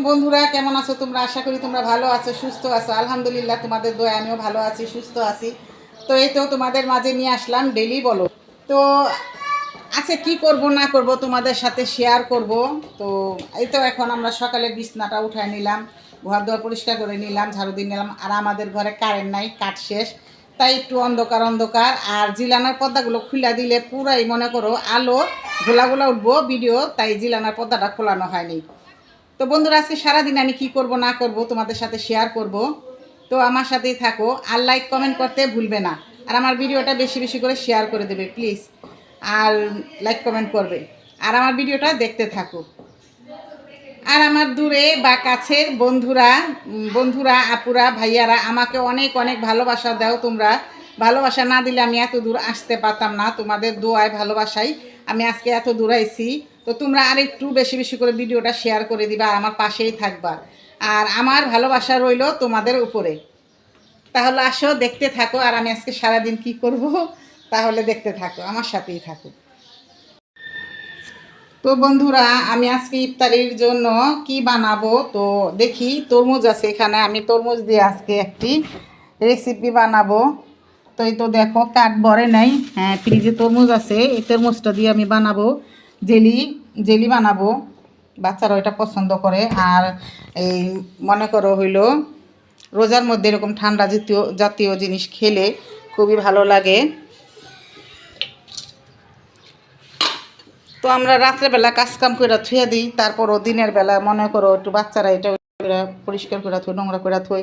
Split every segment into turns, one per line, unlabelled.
বন্ধুরা, কেমন আছো তোমরা? আশা করি তোমরা ভালো আছো, সুস্থ আছো। আলহামদুলিল্লাহ, তোমাদের দোয়া আমিও ভালো আছি, সুস্থ আছি। তো এই তো তোমাদের মাঝে নিয়ে আসলাম ডেলি বলো। তো আচ্ছা কি করব, না করব তোমাদের সাথে শেয়ার করব। তো এই তো এখন আমরা সকালে বিছনাটা উঠায় নিলাম ঘর দোয়ার পরিষ্কার করে নিলাম, ঝাড়ু দিয়ে নিলাম। আর আমাদের ঘরে কারেন্ট নাই কাঠ শেষ। তাই একটু অন্ধকার অন্ধকার। আর জিলানার পর্দাগুলো খুলে দিলে পুরাই মনে করো আলো গোলাগুলা উঠবো, ভিডিও, তাই জিলানার পর্দাটা খোলানো হয়নি। তো বন্ধুরা, আজকে সারাদিন আমি কি করব, না করব তোমাদের সাথে শেয়ার করব। তো আমার সাথেই থাকো, আর লাইক কমেন্ট করতে ভুলবে না। আর আমার ভিডিওটা বেশি বেশি করে শেয়ার করে দেবে প্লিজ আর লাইক কমেন্ট করবে। আর আমার ভিডিওটা দেখতে থাকো। আর আমার দূরে বা কাছের বন্ধুরা বন্ধুরা, আপুরা, ভাইয়ারা, আমাকে অনেক অনেক ভালোবাসা দাও তোমরা। ভালোবাসা না দিলে আমি এত দূর আসতে পারতাম না। তোমাদের দোয়ায় ভালোবাসাই আমি আজকে এত দূর আইছি। তো তোমরা আর একটু বেশি বেশি করে ভিডিওটা শেয়ার করে দিবা, আর আমার পাশেই থাকবা। আর আমার ভালোবাসা রইল তোমাদের উপরে। তাহলে আসো, দেখতে থাকো, আর আমি আজকে সারাদিন কি করব, তাহলে দেখতে থাকো, আমার সাথেই থাকো। তো বন্ধুরা, আমি আজকে ইফতারির জন্য কি বানাবো? তো দেখি, তরমুজ আছে এখানে, আমি তরমুজ দিয়ে আজকে একটি রেসিপি বানাবো। তো এই তো দেখো কাঠ বরে নাই হ্যাঁ ফ্রিজে তরমুজ আছে, এই তরমুজটা দিয়ে আমি বানাবো। জেলি জেলি বানাবো। বাচ্চারা ওইটা পছন্দ করে। আর এই মনে করো হইল, রোজার মধ্যে এরকম ঠান্ডা জাতীয় জাতীয় জিনিস খেলে খুবই ভালো লাগে। তো আমরা রাত্রেবেলা কাজকাম করে থুয়ে দিই, তারপরও দিনের বেলা মনে করো একটু বাচ্চারা এটা পরিষ্কার করে থই, নোংরা করে থই।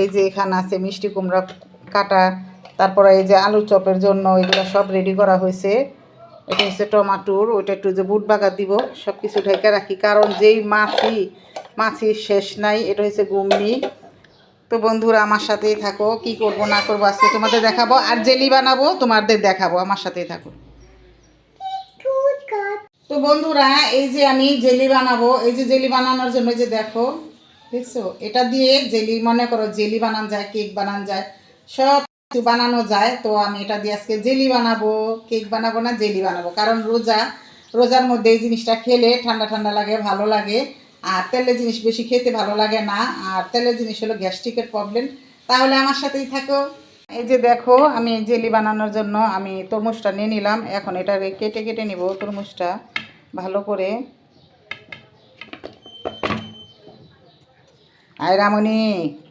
এই যে এখানে আছে মিষ্টি কুমড়া কাটা, তারপরে এই যে আলু চপের জন্য এগুলো সব রেডি করা হয়েছে এটা হচ্ছে টমাটোর, ওইটা একটু যে বুট বাগা দিব সব কিছু ঢেকে রাখি। কারণ যেই মাছি মাছির শেষ নাই, এটা হচ্ছে গুমনি তো বন্ধুরা, আমার সাথেই থাকো, কি করব, না করব, আজকে তোমাদের দেখাবো, আর জেলি বানাবো, তোমাদের দেখাবো, আমার সাথেই থাকো। তো বন্ধুরা, এই যে আমি জেলি বানাবো, এই যে জেলি বানানোর জন্য যে দেখো, দেখছ? এটা দিয়ে জেলি, মনে করো, জেলি বানানো যায়, কেক বানান যায়, সব কিছু বানানো যায়, তো আমি এটা দিয়ে আজকে জেলি বানাবো, কেক বানাবো না, জেলি বানাবো। কারণ রোজা, রোজার মধ্যে এই জিনিসটা খেলে ঠান্ডা ঠান্ডা লাগে, ভালো লাগে। আর তেলের জিনিস বেশি খেতে ভালো লাগে না। আর তেলের জিনিস হলো গ্যাস্ট্রিকের প্রবলেম। তাহলে আমার সাথেই থাকো। এই যে দেখো, আমি জেলি বানানোর জন্য আমি তরমুজটা নিয়ে নিলাম। এখন এটা কেটে কেটে নিব তরমুজটা ভালো করে। আয় রামনি,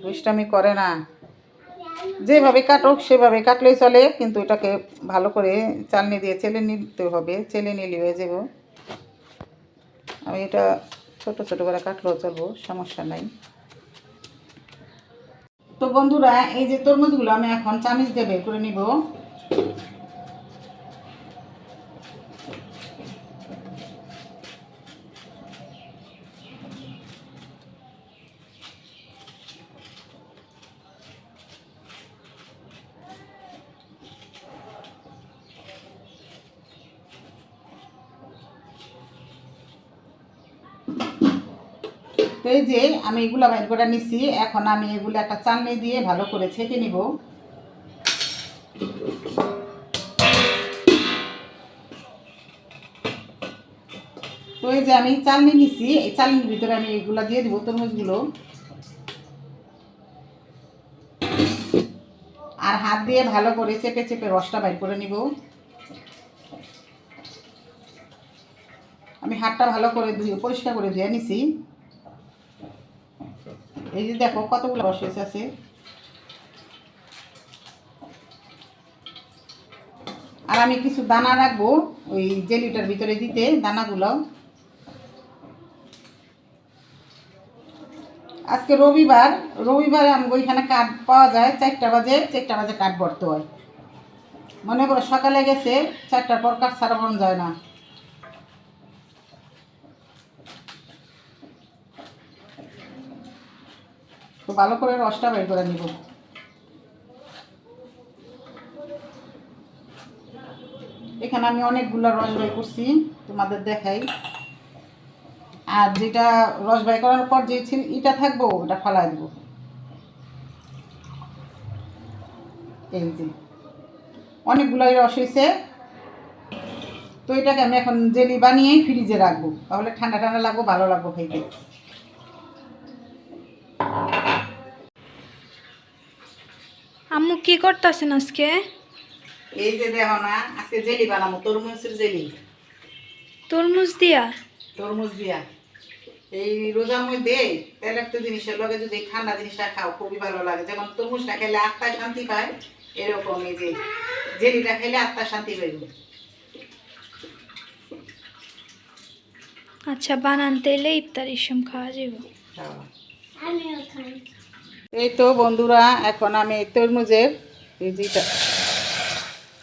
দুষ্টামি করে না। যেভাবে কাটুক, সেভাবে কাটলেই চলে, কিন্তু এটাকে ভালো করে চালনি দিয়ে চেলে নিতে হবে, চেলে নিলে হয়ে যাব। আমি এটা ছোট ছোট করে কাটলেও চলবো, সমস্যা নাই। তো বন্ধুরা, এই যে তরমুজগুলো আমি এখন চামিচ দিয়ে বের করে নিব। তো এই যে আমি এগুলো বাইর করে নিছি, এখন আমি এগুলো একটা চালনি দিয়ে ভালো করে ছেঁকে নিব। তো এই যে আমি চালনি নিছি, এই চালনির ভিতরে আমি এগুলো দিয়ে দিব তরমুজগুলো। আর হাত দিয়ে ভালো করে চেপে চেপে রসটা বাইর করে নিব। আমি হাতটা ভালো করে ধুয়ে, পরিষ্কার করে ধুয়ে নিছি। এই যে দেখো কতগুলো রস আছে। আর আমি কিছু দানা রাখব, ওই জেলিটার ভিতরে দিতে, দানাগুলো। আজকে রবিবার, রবিবারে আমি ওইখানে কাঠ পাওয়া যায়, চারটা বাজে চারটা বাজে কাঠ ভরতে হয়। মনে করো সকালে গেছে, চারটার পর কাঠ বরণ যায় না। তো ভালো করে রসটা বের করে নিব। এখানে আমি অনেকগুলো রস বের করছি, তোমাদের দেখাই। আর যেটা রস বাই করার পর যে ছিল ইটা থাকব, ওটা ফালাই দেবো। এই যে। অনেকগুলোই রস হয়েছে। তো এটাকে আমি এখন জেলি বানিয়ে ফ্রিজে রাখব। তাহলে ঠান্ডা ঠান্ডা লাগবো, ভালো লাগবো খাইতে
আম্মু কি করতেছেন আজকে?
এই যে দেখো না আজকে জেলি বানাবো তরমুজের জেলি।
তরমুজ দিয়া?
তরমুজ দিয়া। এই রোজার মধ্যে তেল একটা জিনিসের লগে যদি ঠান্ডা জিনিসটা খাও খুবই ভালো লাগে। যেমন তরমুজটা খেলে আত্মায় শান্তি পায় এরকম এই যে জেলিটা খেলে আত্মা শান্তি পাইব।
আচ্ছা বানান তেলে ইফতারির সম খাওয়া যাব
এই তো বন্ধুরা, এখন আমি এই তরমুজের এই যেটা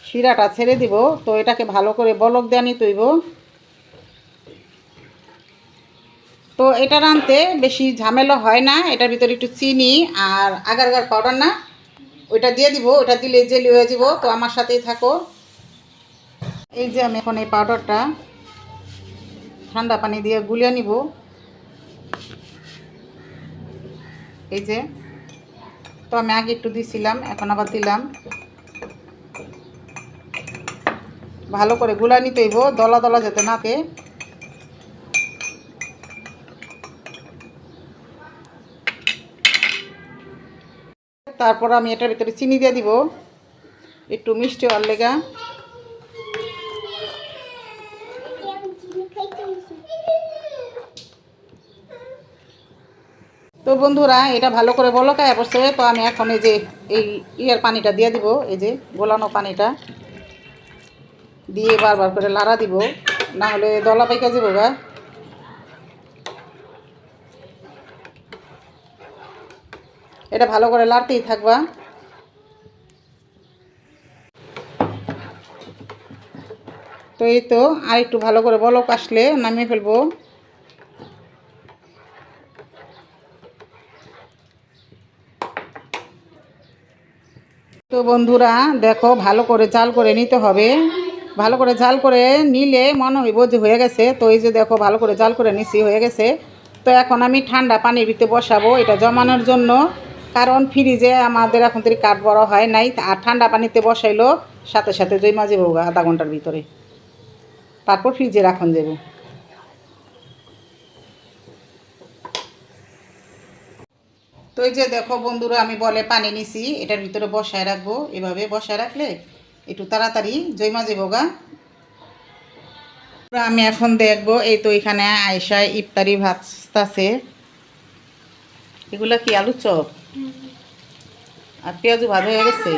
শিরাটা ছেড়ে দিব। তো এটাকে ভালো করে বলক দেওয়া নিতে হইব তো এটা রানতে বেশি ঝামেলা হয় না, এটার ভিতরে একটু চিনি আর আগার আগার পাউডার না, ওইটা দিয়ে দিব ওটা দিলে জেলি হয়ে যাব। তো আমার সাথেই থাকো। এই যে আমি এখন এই পাউডারটা ঠান্ডা পানি দিয়ে গুলিয়ে নিব। এই যে তো আমি আগে একটু দিছিলাম, এখন আবার দিলাম। ভালো করে গুলা নিতে হইব, দলা দলা যাতে নাতে তারপর আমি এটার ভিতরে চিনি দিয়ে দিব, একটু মিষ্টি হওয়ার লেগা। বন্ধুরা, এটা ভালো করে বলকায় বসে তো আমি এখন এই যে, এই ইয়ের পানিটা দিয়ে দিব, এই যে গোলানো পানিটা। দিয়ে বারবার করে লাড়া দিব, না হলে দলা পাইকা যাব গা। এটা ভালো করে লাড়তেই থাকবা। তো এই তো আর একটু ভালো করে বলক আসলে, নামিয়ে ফেলব। তো বন্ধুরা, দেখো, ভালো করে জাল করে নিতে হবে। ভালো করে জাল করে নিলে মনে হইব যে হয়ে গেছে। তো এই যে দেখো, ভালো করে জাল করে নিছি, হয়ে গেছে। তো এখন আমি ঠান্ডা পানির ভিতরে বসাবো এটা জমানোর জন্য। কারণ ফ্রিজে আমাদের এখন থেকে কাঠ বড় হয় নাই, আর ঠান্ডা পানিতে বসাইলো, সাথে সাথে জৈমা যাব আধা ঘণ্টার ভিতরে। তারপর ফ্রিজে রাখুন যাব। তো এই যে দেখো বন্ধুরা, আমি বলে পানি নিছি, এটার ভিতরে বসায় রাখব। এভাবে বসায় রাখলে একটু তাড়াতাড়ি জৈমা যাব গা। তো আমি এখন দেখব, এই তো এখানে আয়সায় ইফতারি ভাজতাছে। এগুলা কি আলু চপ? আর পেঁয়াজু ভাজা হয়ে গেছে?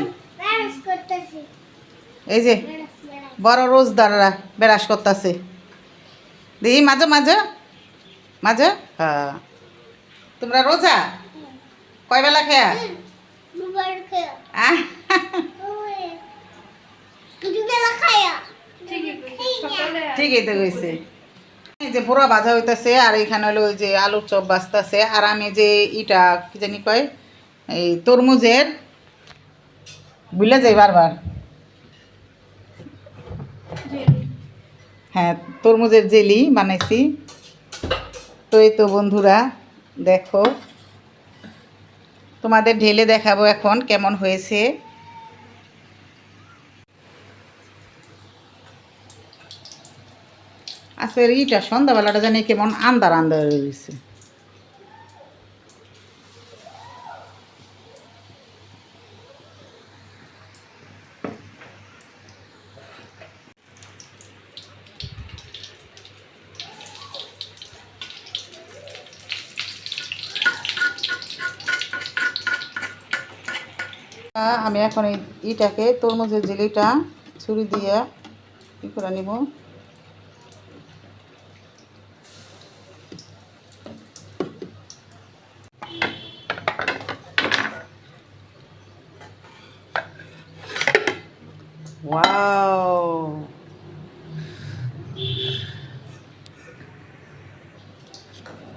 এই যে, বড় রোজদাররা বেরাস করতেছে। দেখি মাঝে মাঝে মাঝে হ্যাঁ। তোমরা রোজা? কয় বেলা খেয়া? ঠিকই তো হয়েছে এই যে পুরো ভাজা হইতাছে আর এখানে হলো ওই যে আলুর চপ বাজতাছে আর আমি যে ইটা কি জানি কয় এই তরমুজের বুঝলে যাই বারবার। হ্যাঁ তরমুজের জেলি বানাইছি। তো এই তো বন্ধুরা দেখো। তোমাদের ঢেলে দেখাবো এখন কেমন হয়েছে। আজকের ইটা সন্ধ্যাবেলাটা জানি কেমন আন্দার আন্দার রয়েছে আমি এখন এই ইটাকে তরমুজের জেলিটা ছুরি দিয়ে ই করে নিব।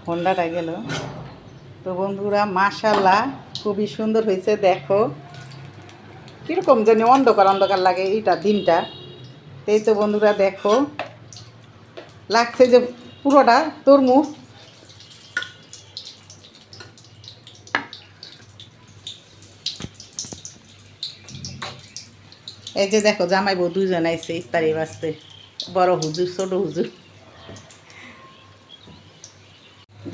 হন্ডাটা গেল। তো বন্ধুরা মাশাল্লাহ খুবই সুন্দর হয়েছে, দেখো। কীরকম জানি অন্ধকার অন্ধকার লাগে এইটা, দিনটা। এই তো বন্ধুরা দেখো, লাগছে যে পুরোটা তরমুজ। এই যে দেখো, জামাই বউ দুজন আইছে ইফতারি বাঁচতে বড় হুজুর, ছোট হুজুর।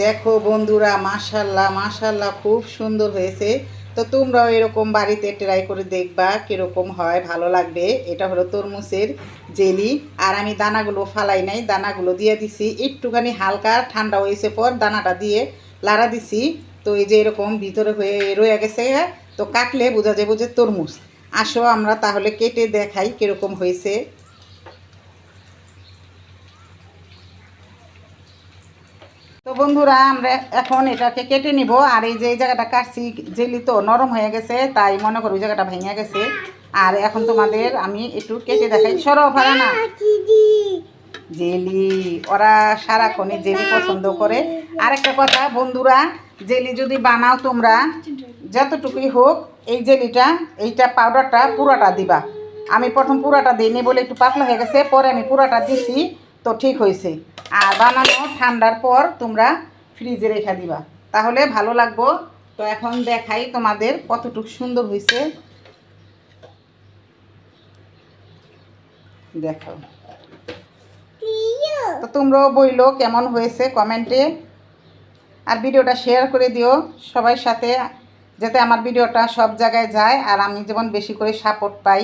দেখো বন্ধুরা, মাশাল্লাহ মাশাল্লাহ, খুব সুন্দর হয়েছে। তো তোমরাও এরকম বাড়িতে ট্রাই করে দেখবা কীরকম হয়, ভালো লাগবে। এটা হলো তরমুজের জেলি আর আমি দানাগুলো ফালাই নাই, দানাগুলো দিয়ে দিছি। একটুখানি হালকা ঠান্ডা হয়েছে পর দানাটা দিয়ে লাড়া দিছি। তো এই যে এরকম ভিতরে হয়ে রয়ে গেছে তো কাটলে বোঝা যাবে যে তরমুজ। আসো আমরা তাহলে কেটে দেখাই কীরকম হয়েছে। তো বন্ধুরা, আমরা এখন এটাকে কেটে নিব। আর এই যে এই জায়গাটা কাটছি, জেলি তো নরম হয়ে গেছে, তাই মনে করো ওই জায়গাটা ভেঙে গেছে। আর এখন তোমাদের আমি একটু কেটে দেখাই। সরো ভাড়া না। জেলি, ওরা সারাক্ষণই জেলি পছন্দ করে। আর একটা কথা, বন্ধুরা, জেলি যদি বানাও তোমরা, যতটুকুই হোক, এই জেলিটা, এইটা পাউডারটা পুরাটা দিবা। আমি প্রথম পুরাটা দিইনি বলে একটু পাতলা হয়ে গেছে, পরে আমি পুরাটা দিছি, তো ঠিক হয়েছে। আর বানানো ঠান্ডার পর তোমরা ফ্রিজে রেখে দিবা। তাহলে ভালো লাগবো। তো এখন দেখাই তোমাদের কতটুকু সুন্দর হয়েছে দেখো তো তোমরাও বইলো কেমন হয়েছে কমেন্টে। আর ভিডিওটা শেয়ার করে দিও সবার সাথে যাতে আমার ভিডিওটা সব জায়গায় যায় আর আমি যেমন বেশি করে সাপোর্ট পাই।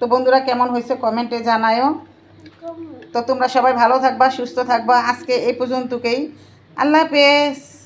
তো বন্ধুরা কেমন হয়েছে কমেন্টে জানায়ও। তো তোমরা সবাই ভালো থাকবা সুস্থ থাকবা। আজকে এই পর্যন্তকেই। আল্লাহ হাফেজ।